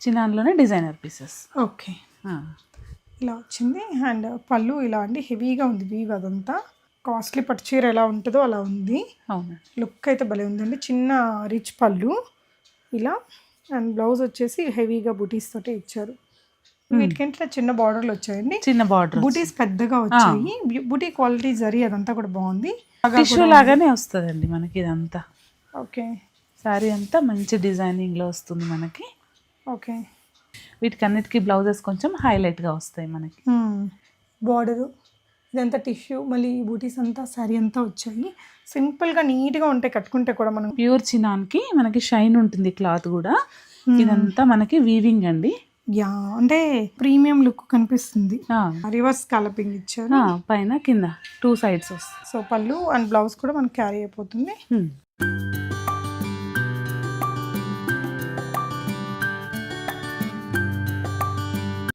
చినాన్లోనే designer pieces. Okay. ఇలా వచ్చింది. And పళ్ళు ఇలా అండి హెవీగా ఉంది వీవ్ అదంతా. కాస్ట్లీ పట్టు చీర ఎలా ఉంటుందో అలా ఉంది. అవునండి లుక్ అయితే భలే ఉందండి. చిన్న రిచ్ పళ్ళు ఇలా. అండ్ బ్లౌజ్ వచ్చేసి హెవీగా బుటీస్ తోటి ఇచ్చారు. వీటికంటే చిన్న బార్డర్లు వచ్చాయండి. చిన్న బార్డర్ బుటీస్ పెద్దగా వచ్చాయి. బుటీ క్వాలిటీ జరీ అదంతా కూడా బాగుంది. టిష్యూ లాగానే వస్తుందండి మనకి ఇదంతా. ఓకే. శారీ అంతా మంచి డిజైనింగ్లో వస్తుంది మనకి. ఓకే. వీటికి అన్నిటికీ బ్లౌజెస్ కొంచెం హైలైట్గా వస్తాయి మనకి. బార్డరు ఇదంతా టిష్యూ మళ్ళీ బూటీస్ అంతా శారీ అంతా వచ్చాయి. సింపుల్గా నీట్గా ఉంటాయి కట్టుకుంటే కూడా మనం ప్యూర్ చినాన్కి మనకి షైన్ ఉంటుంది క్లాత్ కూడా. ఇదంతా మనకి వీవింగ్ అండి. యా అంటే ప్రీమియం లుక్ కనిపిస్తుంది. రివర్స్ కలపింగ్ ఇచ్చారు. పైన కింద టూ సైడ్స్ వస్తాయి. సో పళ్ళు అండ్ బ్లౌజ్ కూడా మనకి క్యారీ అయిపోతుంది.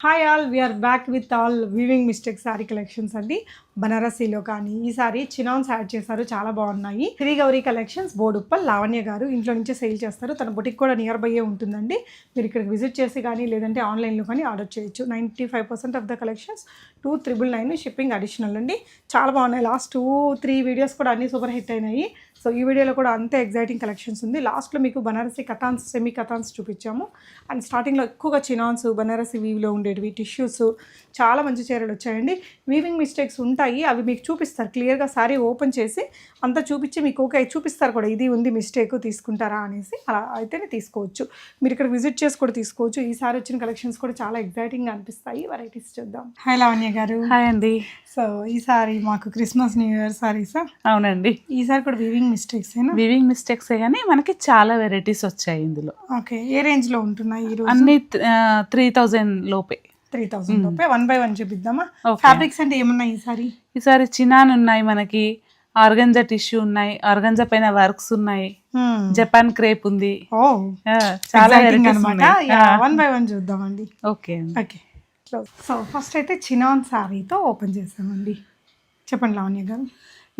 Hi all we are back with all weaving mistake sari collections అండి. బనారసీలో కానీ ఈసారి చినాన్స్ యాడ్ చేశారు చాలా బాగున్నాయి. శ్రీ గౌరీ కలెక్షన్స్ బోడుప్పల్ లావణ్య గారు ఇంట్లో నుంచే సేల్ చేస్తారు. తన బుటిక్ కూడా నియర్ బైయే ఉంటుందండి. మీరు ఇక్కడికి విజిట్ చేసి కానీ లేదంటే ఆన్లైన్లో కానీ ఆర్డర్ చేయొచ్చు. Ninety five percent of the collections two triple nine shipping additional అండి. చాలా బాగున్నాయి. లాస్ట్ టూ త్రీ వీడియోస్ కూడా అన్ని సూపర్ హిట్ అయినాయి. సో ఈ వీడియోలో కూడా అంతే ఎగ్జైటింగ్ కలెక్షన్స్ ఉంది. లాస్ట్లో మీకు బనారసి కథాన్స్ సెమీ కథాన్స్ చూపించాము. అండ్ స్టార్టింగ్లో ఎక్కువగా చినాన్స్ బనారసి వీవ్లో ఉండేటివి టిష్యూస్ చాలా మంచి చీరలు వచ్చాయండి. వీవింగ్ మిస్టేక్స్ ఉంటాయి. అవి మీకు చూపిస్తారు. క్లియర్గా సారీ ఓపెన్ చేసి అంతా చూపించి మీకు ఓకే చూపిస్తారు కూడా. ఇది ఉంది మిస్టేక్ తీసుకుంటారా అనేసి అలా అయితేనే తీసుకోవచ్చు. మీరు ఇక్కడ విజిట్ చేసి కూడా తీసుకోవచ్చు. ఈసారి వచ్చిన కలెక్షన్స్ కూడా చాలా ఎగ్జైటింగ్గా అనిపిస్తాయి. వెరైటీస్ చూద్దాం. హాయ్ లావణ్య గారు. హాయ్ అండి. సో ఈసారి మాకు Christmas new year sari sir అవునండి. ఈసారి కూడా వీవింగ్ మిస్టేక్స్ వివింగ్ మిస్టేక్సే కానీ మనకి చాలా వెరైటీస్ వచ్చాయి ఇందులో. ఓకే ఏ రేంజ్లో ఉంటున్నాయి అన్ని త్రీ థౌజండ్ లోపే. త్రీ థౌసండ్ రూపాయ వన్ బై వన్ చూపిద్దామా. ఫ్యాబ్రిక్స్ అంటే ఏమున్నాయి ఈసారి ఈసారి చినాన్ ఉన్నాయి మనకి ఆర్గంజా టిష్యూ ఉన్నాయి ఆర్గంజా పైన వర్క్స్ ఉన్నాయి జపాన్ క్రేప్ ఉంది. చాలా అనమాట వన్ బై వన్ చూద్దామండి. ఓకే ఓకే సో ఫస్ట్ అయితే చినాన్ శారీతో ఓపెన్ చేసామండి చెప్పండి లావణ్య గారు.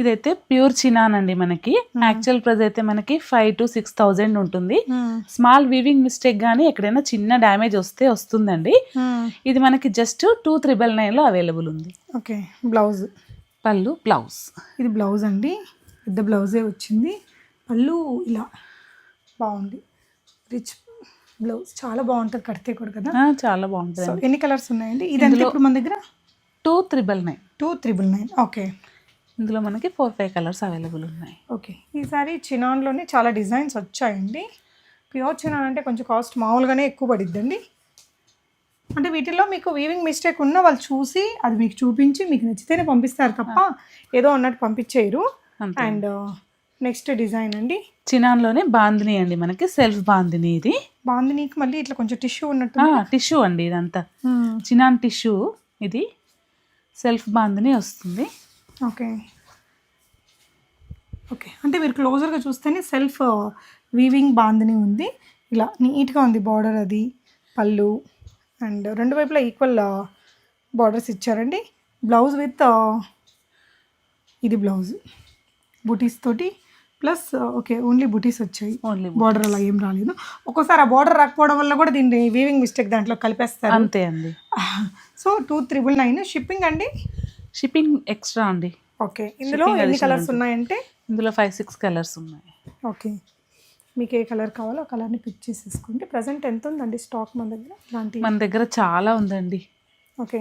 ఇదైతే ప్యూర్ చినాన్ అండి మనకి యాక్చువల్ ప్రైస్ అయితే మనకి ఫైవ్ టు సిక్స్ థౌజండ్ ఉంటుంది. స్మాల్ వీవింగ్ మిస్టేక్ కానీ ఎక్కడైనా చిన్న డ్యామేజ్ వస్తే వస్తుందండి. ఇది మనకి జస్ట్ టూ త్రిబల్ నైన్లో అవైలబుల్ ఉంది. ఓకే బ్లౌజ్ పళ్ళు బ్లౌజ్ ఇది బ్లౌజ్ అండి. పెద్ద బ్లౌజే వచ్చింది. పళ్ళు ఇలా బాగుంది. రిచ్ బ్లౌజ్ చాలా బాగుంటుంది కడితే కూడా కదా. చాలా బాగుంటుంది ఎన్ని కలర్స్ ఉన్నాయండి? ఇదంతా ఇప్పుడు మన దగ్గర? Two triple nine two triple nine okay. ఇందులో మనకి ఫోర్ ఫైవ్ కలర్స్ అవైలబుల్ ఉన్నాయి. ఓకే. ఈసారి చినాన్లోనే చాలా డిజైన్స్ వచ్చాయండి. ప్యూర్ చినాన్ అంటే కొంచెం కాస్ట్ మామూలుగానే ఎక్కువ పడిద్దండి. అంటే వీటిల్లో మీకు వీవింగ్ మిస్టేక్ ఉన్న వాళ్ళు చూసి అది మీకు చూపించి మీకు నచ్చితేనే పంపిస్తారు తప్ప ఏదో అన్నట్టు పంపించేయరు. అండ్ నెక్స్ట్ డిజైన్ అండి. చినాన్లోనే బాందిని అండి మనకి సెల్ఫ్ బాందిని ఇది. బాందినీకి మళ్ళీ ఇట్లా కొంచెం టిష్యూ ఉన్నట్టు టిష్యూ అండి ఇదంతా. చినాన్ టిష్యూ ఇది. సెల్ఫ్ బాందిని వస్తుంది. ఓకే. ఓకే. అంటే మీరు క్లోజర్గా చూస్తేనే సెల్ఫ్ వీవింగ్ బాందిని ఉంది. ఇలా నీట్గా ఉంది బార్డర్ అది పళ్ళు. అండ్ రెండు వైపులా ఈక్వల్ బార్డర్స్ ఇచ్చారండి. బ్లౌజ్ విత్ ఇది బ్లౌజ్. బుటీస్ తోటి. ప్లస్ ఓకే ఓన్లీ బుటీస్ వచ్చాయి. ఓన్లీ బార్డర్ అలా ఏం రాలేదు. ఒక్కోసారి ఆ బార్డర్ రాకపోవడం వల్ల కూడా దీన్ని వీవింగ్ మిస్టేక్ దాంట్లో కలిపేస్తారు. అంతే అండి. So two triple nine shipping అండి. షిప్పింగ్ ఎక్స్ట్రా అండి. ఓకే ఇందులో ఎన్ని కలర్స్ ఉన్నాయంటే? ఇందులో ఫైవ్ సిక్స్ కలర్స్ ఉన్నాయి. ఓకే మీకు ఏ కలర్ కావాలో ఆ కలర్ని పిక్ చేసేసుకోండి. ప్రజెంట్ ఎంత ఉందండి స్టాక్ మన దగ్గర? ఇలాంటి మన దగ్గర చాలా ఉందండి. ఓకే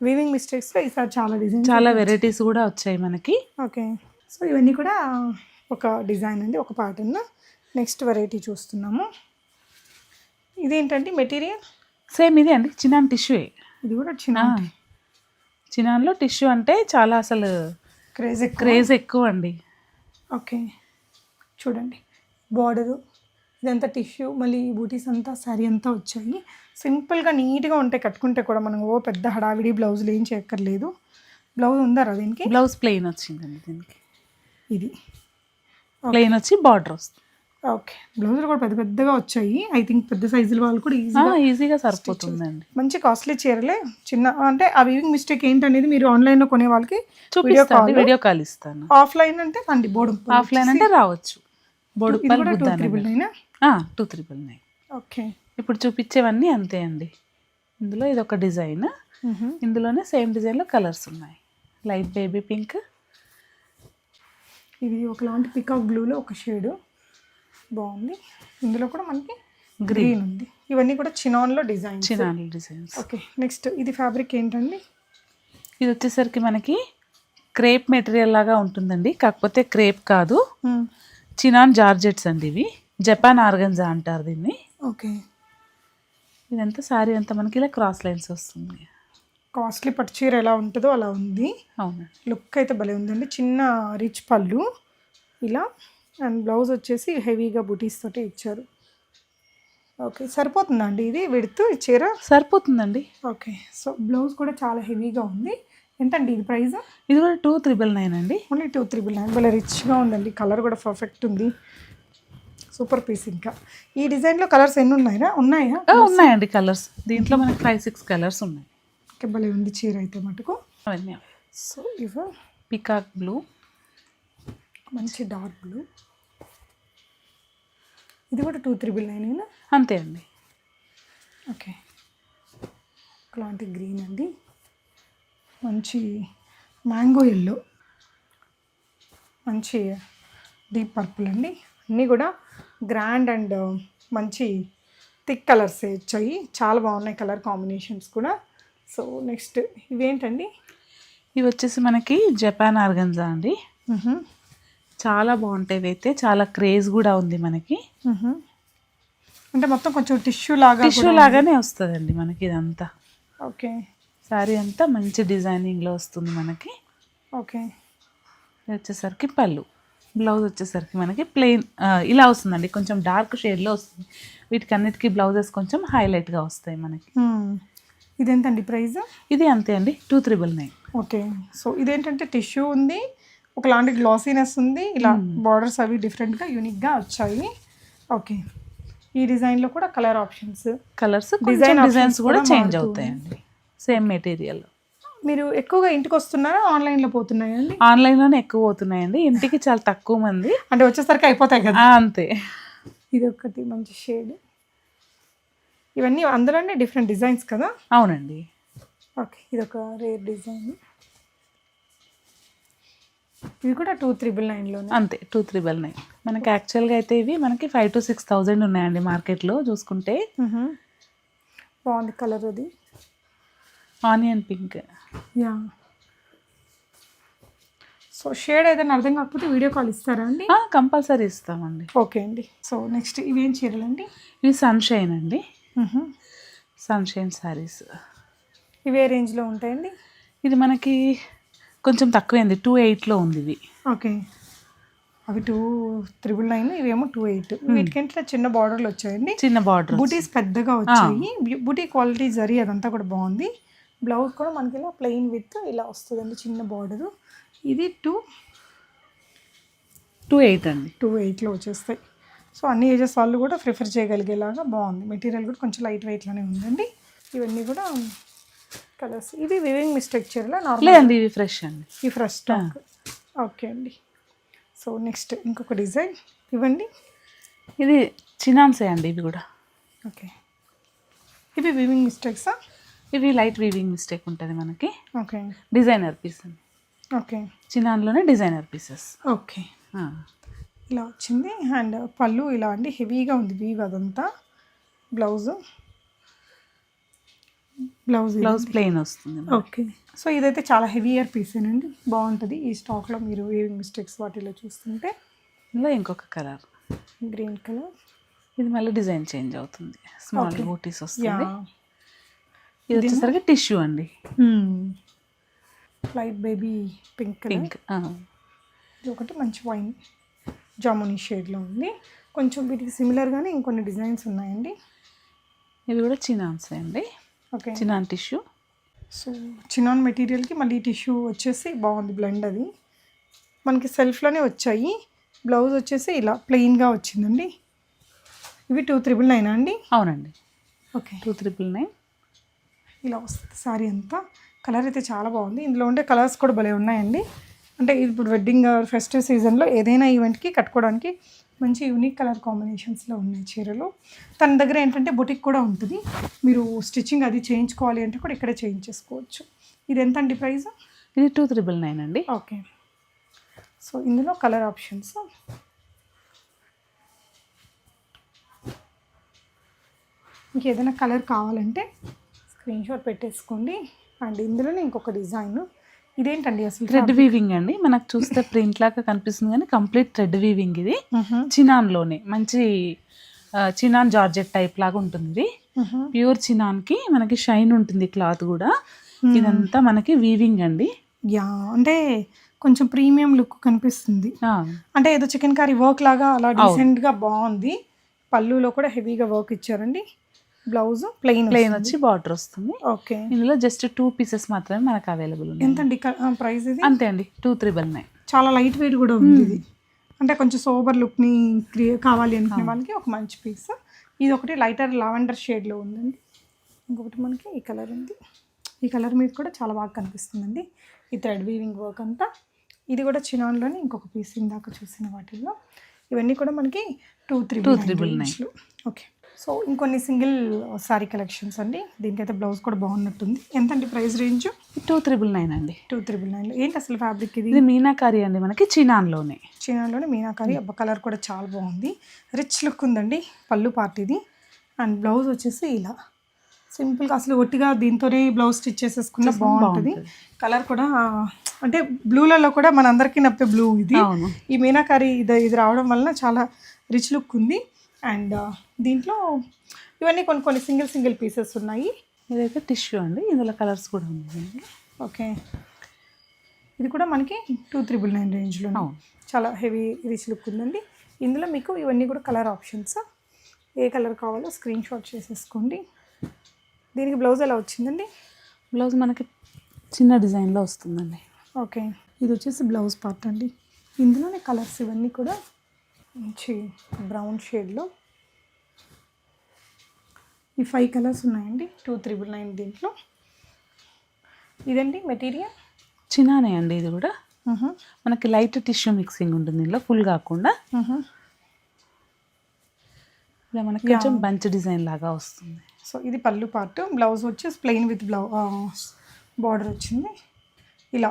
వీవింగ్ మిస్టేక్స్లో ఈసారి చాలా డిజైన్ చాలా వెరైటీస్ కూడా వచ్చాయి మనకి. ఓకే సో ఇవన్నీ కూడా ఒక డిజైన్ అండి ఒక ప్యాటర్న్ నెక్స్ట్ వెరైటీ చూస్తున్నాము. ఇదేంటండి మెటీరియల్ సేమ్ ఇది అండి చినాన్ టిష్యూ ఇది కూడా చిన్న చినాన్లో టిష్యూ అంటే చాలా అసలు క్రేజ్ క్రేజ్ ఎక్కువ అండి ఓకే. చూడండి. బార్డరు ఇదంతా టిష్యూ మళ్ళీ బూటీస్ అంతా శారీ అంతా వచ్చాయి. సింపుల్గా నీట్గా ఉంటాయి కట్టుకుంటే కూడా మనం ఓ పెద్ద హడావిడి బ్లౌజులు ఏం చేయక్కర్లేదు. బ్లౌజ్ ఉందా రా దీనికి? బ్లౌజ్ ప్లెయిన్ వచ్చిందండి దీనికి. ఇది. ప్లెయిన్ వచ్చి బార్డర్ వస్తుంది. ఓకే. బ్లౌజులు కూడా పెద్ద పెద్దగా వచ్చాయి. ఐ థింక్ పెద్ద సైజుల వాళ్ళు కూడా ఈజీ ఆ, ఈజీగా సరిపోతుందండి. మంచి కాస్ట్లీ చీరలే. చిన్న అంటే ఆ వీవింగ్ మిస్టేక్ ఏంటనేది మీరు ఆన్లైన్లో కొనే వాళ్ళకి చూపిస్తాను వీడియో కాల్ ఇస్తాను. ఆఫ్లైన్ అంటే అండి బోర్డు ఆఫ్లైన్ అంటే రావచ్చు. కూడా two triple nine two triple nine okay. ఇప్పుడు చూపించేవన్నీ అంతే అండి. ఇందులో ఇది ఒక డిజైన్. ఇందులోనే సేమ్ డిజైన్లో కలర్స్ ఉన్నాయి. లైట్ బేబీ పింక్ ఇది ఒకలాంటి పికాక్ బ్లూలో ఒక షేడ్ బాగుంది. ఇందులో కూడా మనకి గ్రీన్ ఉంది. ఇవన్నీ కూడా చినాన్లో డిజైన్ చినాలి డిజైన్స్ ఓకే నెక్స్ట్ ఇది ఫ్యాబ్రిక్ ఏంటండి? ఇది వచ్చేసరికి మనకి క్రేప్ మెటీరియల్ లాగా ఉంటుందండి. కాకపోతే క్రేప్ కాదు. చినాన్ జార్జెట్స్ అండి ఇవి. జపాన్ ఆర్గన్జా అంటారు దీన్ని. ఓకే ఇదంతా సారీ అంతా మనకి ఇలా క్రాస్ లైన్స్ వస్తుంది. కాస్ట్లీ పట్టు చీర ఎలా ఉంటుందో అలా ఉంది. అవునండి. లుక్ అయితే భలే ఉందండి. చిన్న రిచ్ పళ్ళు. ఇలా అండ్ బ్లౌజ్ వచ్చేసి హెవీగా బుటీస్ తోటి ఇచ్చారు. ఓకే సరిపోతుందా అండి ఇది విడుతూ ఈ చీర? సరిపోతుందండి. ఓకే సో బ్లౌజ్ కూడా చాలా హెవీగా ఉంది. ఎంతండి ఇది ప్రైస్? ఇది కూడా టూ త్రిబుల్ నైన్ అండి. Only two triple nine. భలే రిచ్గా ఉందండి కలర్ కూడా పర్ఫెక్ట్ ఉంది. సూపర్ పీస్ ఇంకా. ఈ డిజైన్లో కలర్స్ ఎన్ని ఉన్నాయా? ఉన్నాయా ఉన్నాయండి కలర్స్. దీంట్లో మనకి ఫైవ్ సిక్స్ కలర్స్ ఉన్నాయి. ఓకే భలే ఉంది చీర అయితే మటుకు. సో ఇవ పికాక్ బ్లూ. మంచి డార్క్ బ్లూ. ఇది కూడా టూ త్రిబుల్ నైన్ అంతే అండి. ఓకే. ఒకలాంటి గ్రీన్ అండి. మంచి మ్యాంగో ఎల్లో. మంచి డీప్ పర్పుల్ అండి. అన్నీ కూడా గ్రాండ్ అండ్ మంచి థిక్ కలర్స్ వచ్చాయి. చాలా బాగున్నాయి కలర్ కాంబినేషన్స్ కూడా. సో నెక్స్ట్ ఇవేంటండి? ఇవి వచ్చేసి మనకి జపాన్ ఆర్గన్జా అండి. చాలా బాగుంటాయి అయితే చాలా క్రేజ్ కూడా ఉంది మనకి. అంటే మొత్తం కొంచెం టిష్యూ లాగా టిష్యూ లాగానే వస్తుందండి మనకి ఇదంతా. ఓకే. సారీ అంతా మంచి డిజైనింగ్లో వస్తుంది మనకి. ఓకే. ఇది వచ్చేసరికి పళ్ళు. బ్లౌజ్ వచ్చేసరికి మనకి ప్లెయిన్ ఇలా వస్తుందండి. కొంచెం డార్క్ షేడ్లో వస్తుంది. వీటికి అన్నిటికీ బ్లౌజెస్ కొంచెం హైలైట్గా వస్తాయి మనకి. మ్మ్. ఇదెంతండి ప్రైస్ ఇది అంతే అండి. Two triple nine. Okay. So ఇదేంటంటే టిష్యూ ఉంది. ఒకలాంటి గ్లాసీనెస్ ఉంది. ఇలా బార్డర్స్ అవి డిఫరెంట్గా యూనిక్గా వచ్చాయి. ఓకే ఈ డిజైన్లో కూడా colour options colours design designs కూడా చేంజ్ అవుతాయండి. సేమ్ మెటీరియల్ మీరు ఎక్కువగా ఇంటికి వస్తున్నారా ఆన్లైన్లో పోతున్నాయా అండి ఆన్లైన్లోనే ఎక్కువ పోతున్నాయండి. ఇంటికి చాలా తక్కువ మంది. అంటే వచ్చేసరికి అయిపోతాయి కదా. అంతే. ఇది ఒకటి మంచి షేడ్ ఇవన్నీ అందులోనే డిఫరెంట్ డిజైన్స్ కదా? అవునండి. ఓకే ఇది ఒక రేర్ డిజైన్ ఇవి కూడా టూ త్రిబుల్ నైన్లోనే అంతే టూ త్రిబుల్ నైన్ మనకి యాక్చువల్గా అయితే ఇవి మనకి ఫైవ్ టు సిక్స్ థౌజండ్ ఉన్నాయండి మార్కెట్లో చూసుకుంటే. బాగుంది కలర్ అది. Onion pink yeah so shade ఏదైనా అర్థం కాకపోతే వీడియో కాల్ ఇస్తారా అండి? కంపల్సరీ ఇస్తామండి. ఓకే అండి. సో నెక్స్ట్ ఇవేం చీరలండి ఇవి సన్షైన్ అండి. సన్షైన్ శారీస్ ఇవే రేంజ్లో ఉంటాయండి? ఇది మనకి కొంచెం తక్కువైంది. టూ ఎయిట్లో ఉంది ఇది. ఓకే. అవి టూ త్రిబుల్ నైన్ ఇవేమో టూ ఎయిట్. వీటికంటే చిన్న బార్డర్లు వచ్చాయండి. చిన్న బార్డర్ బూటీస్ పెద్దగా వచ్చాయి. బూటీ క్వాలిటీ జరీ అదంతా కూడా బాగుంది. బ్లౌజ్ కూడా మనకి ఇలా ప్లెయిన్ విత్ ఇలా వస్తుందండి చిన్న బార్డరు. ఇది టూ టూ ఎయిట్ అండి. టూ ఎయిట్లో వచ్చేస్తాయి. సో అన్ని ఏజెస్ వాళ్ళు కూడా ప్రిఫర్ చేయగలిగేలాగా బాగుంది. మెటీరియల్ కూడా కొంచెం లైట్ వెయిట్లోనే ఉందండి. ఇవన్నీ కూడా కలర్స్. ఇది వివింగ్ మిస్టేక్ చీరలో నార్మల్ లేదండి ఇవి ఫ్రెష్ అండి. ఈ ఫ్రెష్ స్టాక్ ఓకే అండి. సో నెక్స్ట్ ఇంకొక డిజైన్ ఇవ్వండి. ఇది చినాన్సే అండి ఇవి కూడా. ఓకే ఇవి వివింగ్ మిస్టేక్సా ఇవి లైట్ వీవింగ్ మిస్టేక్ ఉంటుంది మనకి. ఓకే డిజైనర్ పీస్ అండి. ఓకే చినాన్లోనే డిజైనర్ పీసెస్ ఓకే ఇలా వచ్చింది. అండ్ పళ్ళు ఇలా అండి హెవీగా ఉంది వీవ్ అదంతా. బ్లౌజ్ బ్లౌజ్ బ్లౌజ్ ప్లెయిన్ వస్తుంది. ఓకే సో ఇదైతే చాలా హెవీయర్ పీసేనండి బాగుంటుంది. ఈ స్టాక్లో మీరు వేవింగ్ మిస్టేక్స్ వాటిలో చూస్తుంటే ఇందులో ఇంకొక కలర్ గ్రీన్ కలర్ ఇది మళ్ళీ డిజైన్ చేంజ్ అవుతుంది. స్మాల్ బూటీస్ వస్తుంది. ఇది వచ్చేసరికి టిష్యూ అండి. లైట్ బేబీ పింక్ పింక్ ఇది ఒకటి మంచి వైన్ జామునీ షేడ్లో ఉంది. కొంచెం వీటికి సిమిలర్గానే ఇంకొన్ని డిజైన్స్ ఉన్నాయండి. ఇవి కూడా చినాన్సే అండి. Okay. Chinon tissue. So chinon మెటీరియల్కి మళ్ళీ టిష్యూ వచ్చేసి బాగుంది బ్లెండ్ అది. మనకి సెల్ఫ్లోనే వచ్చాయి. బ్లౌజ్ వచ్చేసి ఇలా ప్లెయిన్గా వచ్చిందండి. ఇవి టూ త్రిబుల్ నైన్ అండి? అవునండి. ఓకే. Two triple nine. ఇలా వస్తుంది సారీ అంతా. కలర్ అయితే చాలా బాగుంది. ఇందులో ఉండే కలర్స్ కూడా భలే ఉన్నాయండి. అంటే ఇప్పుడు వెడ్డింగ్ ఫెస్టివ్ సీజన్లో ఏదైనా ఈవెంట్కి కట్టుకోవడానికి మంచి యూనిక్ కలర్ కాంబినేషన్స్లో ఉన్నాయి చీరలు. తన దగ్గర ఏంటంటే బొటిక్ కూడా ఉంటుంది. మీరు స్టిచ్చింగ్ అది చేయించుకోవాలి అంటే కూడా ఇక్కడే చేయించేసుకోవచ్చు. ఇది ఎంత అండి ప్రైస్? ఇది టూ త్రిబుల్ నైన్ అండి. ఓకే. సో ఇందులో కలర్ ఆప్షన్స్ మీకు ఏదైనా కలర్ కావాలంటే స్క్రీన్ షాట్ పెట్టేసుకోండి. అండ్ ఇందులోనే ఇంకొక డిజైన్ ఇదేంటండి అసలు థ్రెడ్ వీవింగ్ అండి. మనకు చూస్తే ప్రింట్ లాగా కనిపిస్తుంది కానీ కంప్లీట్ థ్రెడ్ వీవింగ్ ఇది. చినాన్లోనే. మంచి చినాన్ జార్జెట్ టైప్ లాగా ఉంటుంది ఇది ప్యూర్ చినాన్కి మనకి షైన్ ఉంటుంది క్లాత్ కూడా. ఇదంతా మనకి వీవింగ్ అండి. యా అంటే కొంచెం ప్రీమియం లుక్ కనిపిస్తుంది. అంటే ఏదో చికెన్ కర్రీ వర్క్ లాగా అలా డీసెంట్గా బాగుంది. పళ్ళులో కూడా హెవీగా వర్క్ ఇచ్చారండి. బ్లౌజ్ ప్లెయిన్ ప్లెయిన్ వచ్చి బార్డర్ వస్తుంది. ఓకే. ఇందులో జస్ట్ టూ పీసెస్ మాత్రమే మనకు అవైలబుల్ ఉన్నాయి. ఎంతండి? ప్రైస్ ఇది? అంతే అండి. టూ త్రిబుల్ నైన్ చాలా లైట్ వెయిట్ కూడా ఉంది ఇది. అంటే కొంచెం సోబర్ లుక్ని క్రియే కావాలి అనుకునే వాళ్ళకి ఒక మంచి పీస్ ఇది ఒకటి లైటర్ లావెండర్ షేడ్లో ఉందండి. ఇంకొకటి మనకి ఈ కలర్ ఉంది. ఈ కలర్ మీద కూడా చాలా బాగా కనిపిస్తుందండి. ఈ థ్రెడ్ వీవింగ్ వర్క్ అంతా. ఇది కూడా చినాన్లోనే ఇంకొక పీస్ ఇందాక చూసిన వాటిల్లో. ఇవన్నీ కూడా మనకి two three Two triple nine. Okay. So ఇంకొన్ని సింగిల్ సారీ కలెక్షన్స్ అండి. దీనికైతే బ్లౌజ్ కూడా బాగున్నట్టుంది. ఎంత అండి price range? Two triple nine అండి. టూ త్రిబుల్ నైన్ ఏంటి అసలు ఫ్యాబ్రిక్ ఇది? ఇది మీనాకారి అండి మనకి చినాన్లోనే. చీనాలోనే మీనాకారి. అబ్బ కలర్ కూడా చాలా బాగుంది. రిచ్ లుక్ ఉందండి పళ్ళు పార్టీది అండ్ బ్లౌజ్ వచ్చేసి ఇలా. సింపుల్గా అసలు ఒట్టిగా దీంతోనే బ్లౌజ్ స్టిచ్ చేసేసుకున్న బాగుంటుంది. కలర్ కూడా అంటే బ్లూలలో కూడా మనందరికీ నప్పే బ్లూ ఇది. అవును. ఈ మీనాకారి ఇది ఇది రావడం వలన చాలా రిచ్ లుక్ ఉంది. అండ్ దీంట్లో ఇవన్నీ కొన్ని కొన్ని సింగిల్ సింగిల్ పీసెస్ ఉన్నాయి. ఇదైతే టిష్యూ అండి. ఇందులో కలర్స్ కూడా ఉన్నాయండి ఓకే. ఇది కూడా మనకి టూ త్రిబుల్ నైన్ రేంజ్లో. చాలా హెవీ రిచ్ లుక్ ఉందండి. ఇందులో మీకు ఇవన్నీ కూడా కలర్ ఆప్షన్స్. ఏ కలర్ కావాలో స్క్రీన్ షాట్ చేసేసుకోండి. దీనికి బ్లౌజ్ ఎలా వచ్చిందండి? బ్లౌజ్ మనకి చిన్న డిజైన్లో వస్తుందండి. ఓకే. ఇది వచ్చేసి బ్లౌజ్ పార్ట్ అండి. ఇందులోనే కలర్స్ ఇవన్నీ కూడా మంచి బ్రౌన్ షేడ్లో. ఈ ఫైవ్ కలర్స్ ఉన్నాయండి టూ త్రిబుల్ నైన్ దీంట్లో. ఇదండి మెటీరియల్? చిన్నానే అండి ఇది కూడా. మనకి లైట్ టిష్యూ మిక్సింగ్ ఉంటుంది ఇందులో ఫుల్ కాకుండా. ఇలా మనకి కొంచెం బంచ్ డిజైన్ లాగా వస్తుంది. సో ఇది పళ్ళు పార్ట్ బ్లౌజ్ వచ్చేసి ప్లెయిన్ విత్ బ్లౌ బార్డర్ వచ్చింది. ఇలా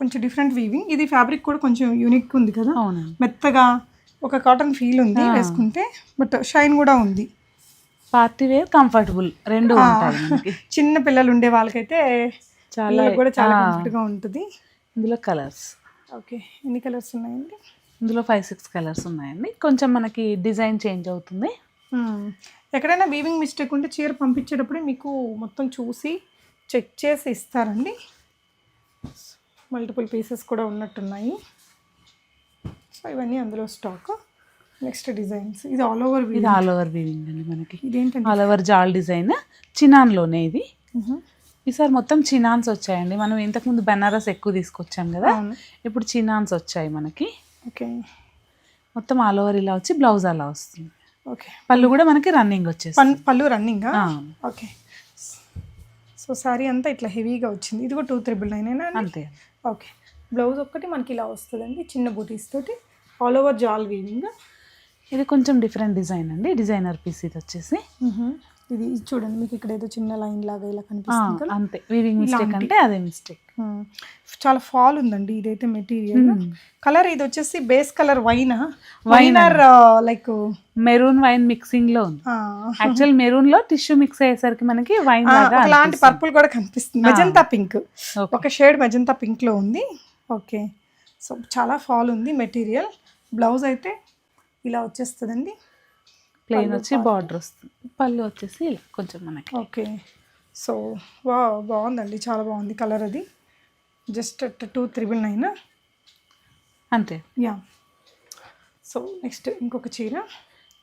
కొంచెం డిఫరెంట్ వీవింగ్. ఇది ఫ్యాబ్రిక్ కూడా కొంచెం యూనిక్ ఉంది కదా. అవునండి. మెత్తగా ఒక కాటన్ ఫీల్ ఉంది వేసుకుంటే బట్ షైన్ కూడా ఉంది. పార్టీ వేర్ కంఫర్టబుల్ రెండు చిన్న పిల్లలు ఉండే వాళ్ళకైతే చాలా కూడా చాలా కంఫర్ట్గా ఉంటుంది. ఇందులో కలర్స్ ఓకే ఎన్ని కలర్స్ ఉన్నాయండి? ఇందులో ఫైవ్ సిక్స్ కలర్స్ ఉన్నాయండి. కొంచెం మనకి డిజైన్ చేంజ్ అవుతుంది. మ్మ్. ఎక్కడైనా వీవింగ్ మిస్టేక్ ఉంటే చీర పంపించేటప్పుడే మీకు మొత్తం చూసి చెక్ చేసి ఇస్తారండి. మల్టిపుల్ పీసెస్ కూడా ఉన్నట్టున్నాయి. సో ఇవన్నీ అందులో స్టాక్ నెక్స్ట్ డిజైన్స్ ఇది ఆల్ ఓవర్ ఇది ఆల్ ఓవర్ వీవింగ్ అండి మనకి. ఇదేంటండి? ఆల్ ఓవర్ జాల్ డిజైన్ చినాన్లోనే ఇది. ఈసారి మొత్తం చినాన్స్ వచ్చాయండి. మనం ఇంతకుముందు బెనారస్ ఎక్కువ తీసుకొచ్చాం కదా. ఇప్పుడు చినాన్స్ వచ్చాయి మనకి. ఓకే. మొత్తం ఆల్ ఓవర్ ఇలా వచ్చి బ్లౌజ్ అలా వస్తుంది. ఓకే. పళ్ళు కూడా మనకి రన్నింగ్ వచ్చేసి పళ్ళు రన్నింగా ఓకే. సో సారీ అంతా ఇట్లా హెవీగా వచ్చింది. ఇది కూడా టూ త్రిబుల్ నైన్ అయినా అంతే. ఓకే. బ్లౌజ్ ఒక్కటి మనకి ఇలా వస్తుందండి చిన్న బూటీస్ తోటి. ఆల్ ఓవర్ జాల్ వీవింగ్. ఇది కొంచెం డిఫరెంట్ డిజైన్ అండి డిజైనర్ పీస్ ఇది వచ్చేసి. ఇది చూడండి మీకు ఇక్కడ ఏదో చిన్న లైన్ లాగా ఇలా కనిపిస్తుంది అంతే. Weaving mistake. అంటే అదే మిస్టేక్. చాలా ఫాల్ ఉందండి ఇదైతే మెటీరియల్ కలర్ ఇది వచ్చేసి base colour wine wine or like maroon wine మిక్సింగ్లో ఉంది. యాక్చువల్ మెరూన్లో టిష్యూ మిక్స్ అయ్యేసరికి మనకి వైన్ లాగా ఒకలాంటి పర్పుల్ కూడా కనిపిస్తుంది. Magenta pink. ఒక షేడ్ మెజంతా పింక్లో ఉంది. ఓకే. సో చాలా ఫాల్ ఉంది మెటీరియల్. బ్లౌజ్ అయితే ఇలా వచ్చేస్తుందండి. ప్లెయిన్ వచ్చి బార్డర్ వస్తుంది. పళ్ళు వచ్చేసి ఇలా కొంచెం మనకి. ఓకే. సో వా బాగుందండి. చాలా బాగుంది కలర్ అది. Just two triple nine? అంతే. యా. సో నెక్స్ట్ ఇంకొక చీర.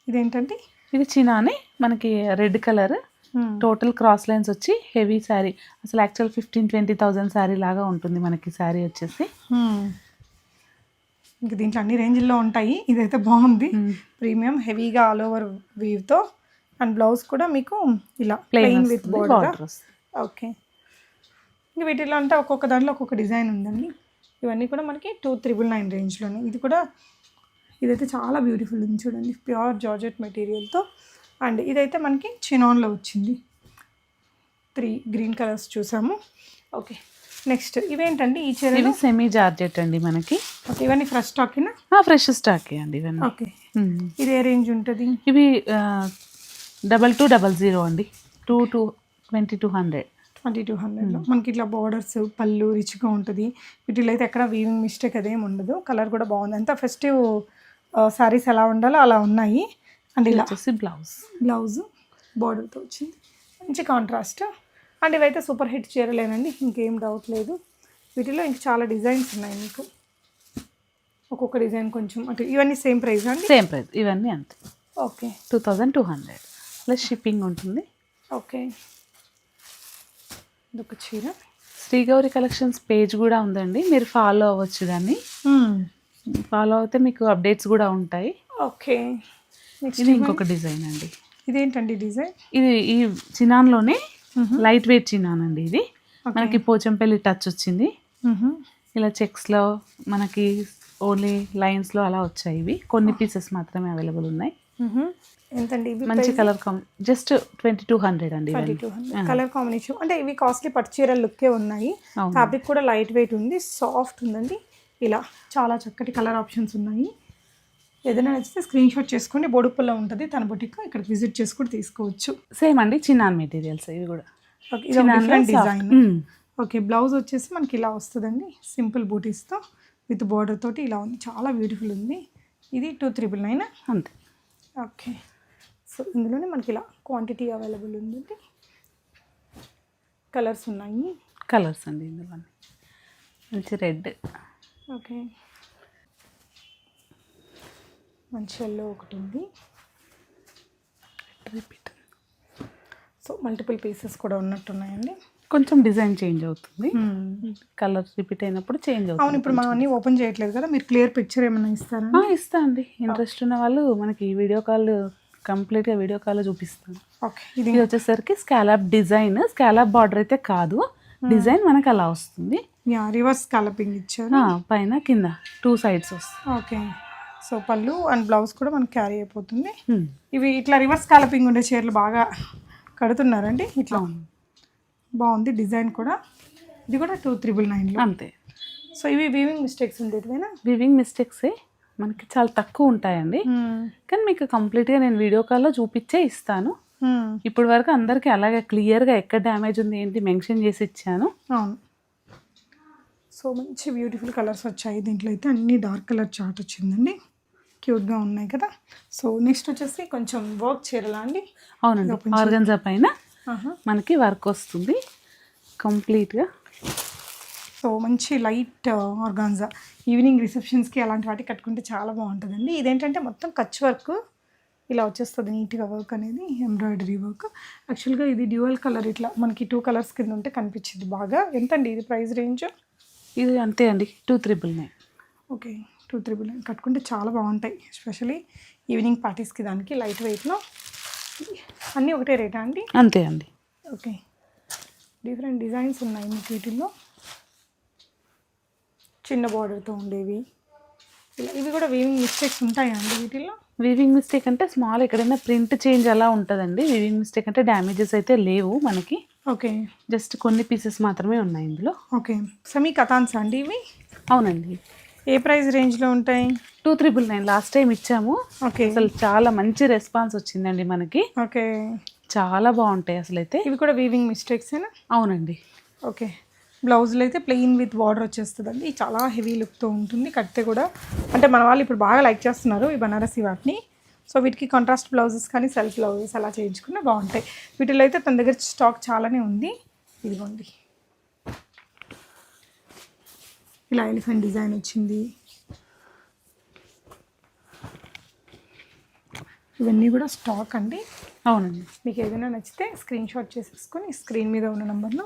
ఇదేంటండి? ఇది చినాని. మనకి red colour. Total cross lines వచ్చి హెవీ శారీ అసలు actual fifteen twenty thousand sari లాగా ఉంటుంది మనకి శారీ వచ్చేసి. ఇంక దీంట్లో అన్ని రేంజ్లో ఉంటాయి. ఇదైతే బాగుంది. ప్రీమియం హెవీగా ఆల్ ఓవర్ వీవ్తో అండ్ బ్లౌజ్ కూడా మీకు ఇలా ప్లెయిన్ విత్ బోర్డర్ ఓకే ఇంక వీటిలో అంటే ఒక్కొక్క దాంట్లో ఒక్కొక్క డిజైన్ ఉందండి. ఇవన్నీ కూడా మనకి టూ త్రిబుల్ నైన్ రేంజ్లోనే ఇది కూడా ఇదైతే చాలా బ్యూటిఫుల్ ఉంది చూడండి. ప్యూర్ జార్జెట్ మెటీరియల్తో అండ్ ఇదైతే మనకి చినాన్లో వచ్చింది. త్రీ గ్రీన్ కలర్స్ చూసాము. ఓకే నెక్స్ట్ ఇవేంటండి ఈ చీరలు? ఇవి సెమీ జార్జెట్ అండి మనకి. ఓకే ఇవన్నీ ఫ్రెష్ స్టాకినా ఫ్రెష్ స్టాక్ అండి ఇవన్నీ. ఓకే. ఇది ఏ రేంజ్ ఉంటుంది? ఇవి డబల్ టూ డబల్ జీరో అండి. Two two twenty two hundred twenty two హండ్రెడ్లో మనకి ఇట్లా బార్డర్స్ పళ్ళు రిచ్గా ఉంటుంది. వీటిలో అయితే ఎక్కడ వీవింగ్ మిస్టేక్ అదేం ఉండదు. కలర్ కూడా బాగుంది. అంతా ఫెస్టివ్ శారీస్ ఎలా ఉండాలో అలా ఉన్నాయి. అండ్ ఇలా వచ్చేసి బ్లౌజ్. బ్లౌజ్ బార్డర్తో వచ్చింది. మంచి కాంట్రాస్ట్ అండ్ ఇవైతే సూపర్ హిట్ చీరలేనండి ఇంకేం డౌట్ లేదు. వీటిలో ఇంక చాలా డిజైన్స్ ఉన్నాయి మీకు. ఒక్కొక్క డిజైన్ కొంచెం అంటే ఇవన్నీ సేమ్ ప్రైస్ అండి? సేమ్ ప్రైస్ ఇవన్నీ అంతే. Okay. Two thousand two hundred plus shipping ఉంటుంది. ఓకే. ఇదొక చీర. శ్రీగౌరి కలెక్షన్స్ పేజ్ కూడా ఉందండి మీరు ఫాలో అవ్వచ్చు దాన్ని ఫాలో అయితే మీకు అప్డేట్స్ కూడా ఉంటాయి. ఓకే. ఇది ఇంకొక డిజైన్ అండి. ఇదేంటండి డిజైన్? ఇది ఈ చినాన్లోనే లైట్ వెయిట్ చినాన్ అండి ఇది. మనకి పోచంపల్లి టచ్ వచ్చింది. ఇలా చెక్స్లో మనకి ఓన్లీ లైన్స్లో అలా వచ్చాయి ఇవి. కొన్ని పీసెస్ మాత్రమే అవైలబుల్ ఉన్నాయి. ఎంతండి మంచి కలర్ కాం జస్ట్ ట్వంటీ టూ హండ్రెడ్ అండి కలర్ కాంబినేషన్. అంటే ఇవి కాస్ట్లీ పట్టు చీర లుక్కే ఉన్నాయి. ఫ్యాబ్రిక్ కూడా లైట్ వెయిట్ ఉంది. సాఫ్ట్ ఉందండి. ఇలా చాలా చక్కటి కలర్ ఆప్షన్స్ ఉన్నాయి. ఏదైనా నచ్చితే స్క్రీన్ షాట్ చేసుకోండి బొడుపుల్లో ఉంటుంది. తన బొటిక్ ఇక్కడ విజిట్ చేసుకుని తీసుకోవచ్చు. సేమ్ అండి చిన్నాన్ మెటీరియల్స్ ఇవి కూడా. ఓకే ఇది డిఫరెంట్. డిజైన్. ఓకే బ్లౌజ్ వచ్చేసి మనకి ఇలా వస్తుందండి. సింపుల్ బూటీస్తో విత్ బార్డర్ తోటి ఇలా ఉంది. చాలా బ్యూటిఫుల్ ఉంది. ఇది టూ త్రిబుల్ నైన్ అంతే. ఓకే సో ఇందులోనే మనకి ఇలా క్వాంటిటీ అవైలబుల్ ఉందండి. కలర్స్ ఉన్నాయి. కలర్స్ అండి ఇందులో మంచి రెడ్ ఓకే మంచి ఎల్లో ఒకటి ఉంది రిపీట్ సో మల్టిపుల్ పీసెస్ కూడా ఉన్నట్టున్నాయండి. కొంచెం డిజైన్ చేంజ్ అవుతుంది. కలర్ రిపీట్ అయినప్పుడు చేంజ్ అవును అవుతుంది ఇప్పుడు మనం అన్ని ఓపెన్ చేయట్లేదు కదా మీరు క్లియర్ పిక్చర్ ఏమైనా ఇస్తారా? ఇస్తా అండి. ఇంట్రెస్ట్ ఉన్న వాళ్ళు మనకి వీడియో కాల్ కంప్లీట్గా వీడియో కాల్ చూపిస్తాను ఓకే ఇది వచ్చేసరికి స్కాలప్ డిజైన్ స్కాలప్ బార్డర్ అయితే కాదు. డిజైన్ మనకి అలా వస్తుంది. రివర్స్ కలపింగ్ ఇచ్చారు. పైన కింద టూ సైడ్స్ వస్తాయి. Okay so pallu and blouse కూడా మనకి క్యారీ అయిపోతుంది. ఇవి ఇట్లా రివర్స్ కాలపింగ్ ఉండే చీరలు బాగా కడుతున్నారండి ఇట్లా. బాగుంది డిజైన్ కూడా. ఇది కూడా టూ త్రిబుల్ నైన్లో. అంతే. సో ఇవి వీవింగ్ మిస్టేక్స్ ఉండేటివేనా వివింగ్ మిస్టేక్సే మనకి చాలా తక్కువ ఉంటాయండి. కానీ మీకు కంప్లీట్గా నేను వీడియో కాల్లో చూపించే ఇస్తాను. ఇప్పటి వరకు అందరికీ అలాగే క్లియర్గా ఎక్కడ డ్యామేజ్ ఉంది ఏంటి మెన్షన్ చేసి ఇచ్చాను. అవును. సో మంచి బ్యూటిఫుల్ కలర్స్ వచ్చాయి. దీంట్లో అయితే అన్ని డార్క్ కలర్ చార్ట్ వచ్చిందండి. క్యూట్గా ఉన్నాయి కదా? సో నెక్స్ట్ వచ్చేసి కొంచెం వర్క్ చీరలా అండి? అవునండి. ఆర్గన్జా పైన. మనకి వర్క్ వస్తుంది. కంప్లీట్గా. సో మంచి లైట్ ఆర్గాన్జా. ఈవినింగ్ రిసెప్షన్స్కి అలాంటి వాటికి కట్టుకుంటే చాలా బాగుంటుందండి. ఇదేంటంటే మొత్తం కచ్ వర్క్. ఇలా వచ్చేస్తుంది నీట్గా వర్క్ అనేది ఎంబ్రాయిడరీ వర్క్. యాక్చువల్గా ఇది డ్యూయల్ కలర్ ఇట్లా మనకి టూ కలర్స్ కింద ఉంటే కనిపించింది బాగా. ఎంతండి ఇది ప్రైస్ రేంజ్? ఇది అంతే అండి. Two triple nine. Okay. Two triple కట్టుకుంటే చాలా బాగుంటాయి ఎస్పెషలీ ఈవినింగ్ పార్టీస్కి దానికి లైట్ వెయిట్లో అన్నీ ఒకటే రేటా అండి? అంతే అండి. ఓకే డిఫరెంట్ డిజైన్స్ ఉన్నాయి మీకు వీటిల్లో. చిన్న బార్డర్తో ఉండేవి. ఇలా ఇవి కూడా వీవింగ్ మిస్టేక్స్ ఉంటాయా అండి వీటిల్లో? వివింగ్ మిస్టేక్ అంటే స్మాల్ ఎక్కడైనా ప్రింట్ చేంజ్ అలా ఉంటుందండి. వివింగ్ మిస్టేక్ అంటే డ్యామేజెస్ అయితే లేవు మనకి. ఓకే జస్ట్ కొన్ని పీసెస్ మాత్రమే ఉన్నాయి ఇందులో. ఓకే సెమీ కథాన్స్ అండి ఇవి? అవునండి. ఏ ప్రైస్ రేంజ్లో ఉంటాయి? Two triple nine last time ఇచ్చాము. ఓకే. అసలు చాలా మంచి రెస్పాన్స్ వచ్చిందండి మనకి. ఓకే. చాలా బాగుంటాయి అసలు అయితే ఇవి కూడా వీవింగ్ మిస్టేక్సేనా అవునండి. ఓకే. బ్లౌజ్లో అయితే ప్లెయిన్ విత్ బార్డర్ వచ్చేస్తుందండి. చాలా హెవీ లుక్తో ఉంటుంది. కడితే కూడా అంటే మన వాళ్ళు ఇప్పుడు బాగా లైక్ చేస్తున్నారు ఈ బనారసి వాటిని. సో వీటికి కాంట్రాస్ట్ బ్లౌజెస్ కానీ సెల్ఫ్ బ్లౌజెస్ అలా చేయించుకున్నా బాగుంటాయి. వీటిలో అయితే తన దగ్గర స్టాక్ చాలానే ఉంది. ఇదిగోండి. ఇలా ఎలిఫెంట్ డిజైన్ వచ్చింది. ఇవన్నీ కూడా స్టాక్ అండి. అవునండి. మీకు ఏదైనా నచ్చితే స్క్రీన్ షాట్ చేసేసుకొని స్క్రీన్ మీద ఉన్న నెంబర్లో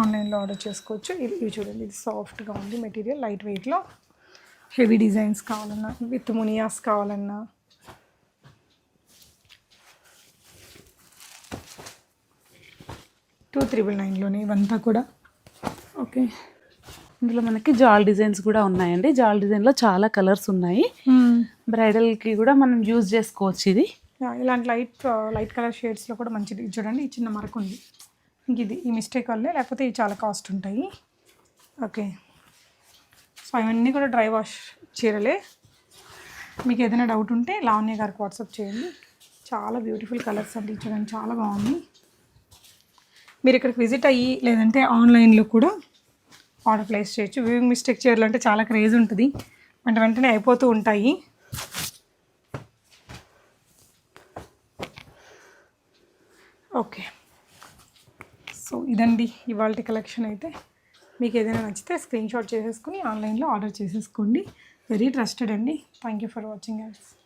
ఆన్లైన్లో ఆర్డర్ చేసుకోవచ్చు. ఇది ఇవి చూడండి ఇది సాఫ్ట్గా ఉంది మెటీరియల్ లైట్ వెయిట్లో. హెవీ డిజైన్స్ కావాలన్నా విత్ మునియాస్ కావాలన్నా. టూ త్రిబుల్ నైన్లోనే ఇవంతా కూడా. ఓకే. ఇందులో మనకి జాల్ డిజైన్స్ కూడా ఉన్నాయండి. జాల్ డిజైన్లో చాలా కలర్స్ ఉన్నాయి. బ్రైడల్కి కూడా మనం యూజ్ చేసుకోవచ్చు ఇది. ఇలాంటి లైట్ లైట్ కలర్ షేడ్స్లో కూడా మంచిది. చూడండి ఈ చిన్న మరక ఉంది. ఇంక ఇది ఈ మిస్టేక్ వల్లే లేకపోతే ఇవి చాలా కాస్ట్ ఉంటాయి. ఓకే. సో ఇవన్నీ కూడా డ్రై వాష్ చీరలే. మీకు ఏదైనా డౌట్ ఉంటే లావణ్య గారికి వాట్సాప్ చేయండి. చాలా బ్యూటిఫుల్ కలర్స్ అండి. చూడండి చాలా బాగుంది మీరు ఇక్కడికి విజిట్ అయ్యి లేదంటే ఆన్లైన్లో కూడా ఆర్డర్ ప్లేస్ చేయొచ్చు వ్యూయింగ్ మిస్టేక్ చీరలు అంటే చాలా క్రేజ్ ఉంటుంది. వెంట వెంటనే అయిపోతూ ఉంటాయి. ఓకే సో ఇదండి ఇవాళ కలెక్షన్ అయితే. మీకు ఏదైనా నచ్చితే స్క్రీన్ షాట్ చేసేసుకుని ఆన్లైన్లో ఆర్డర్ చేసేసుకోండి. వెరీ ట్రస్టెడ్ అండి. Thank you for watching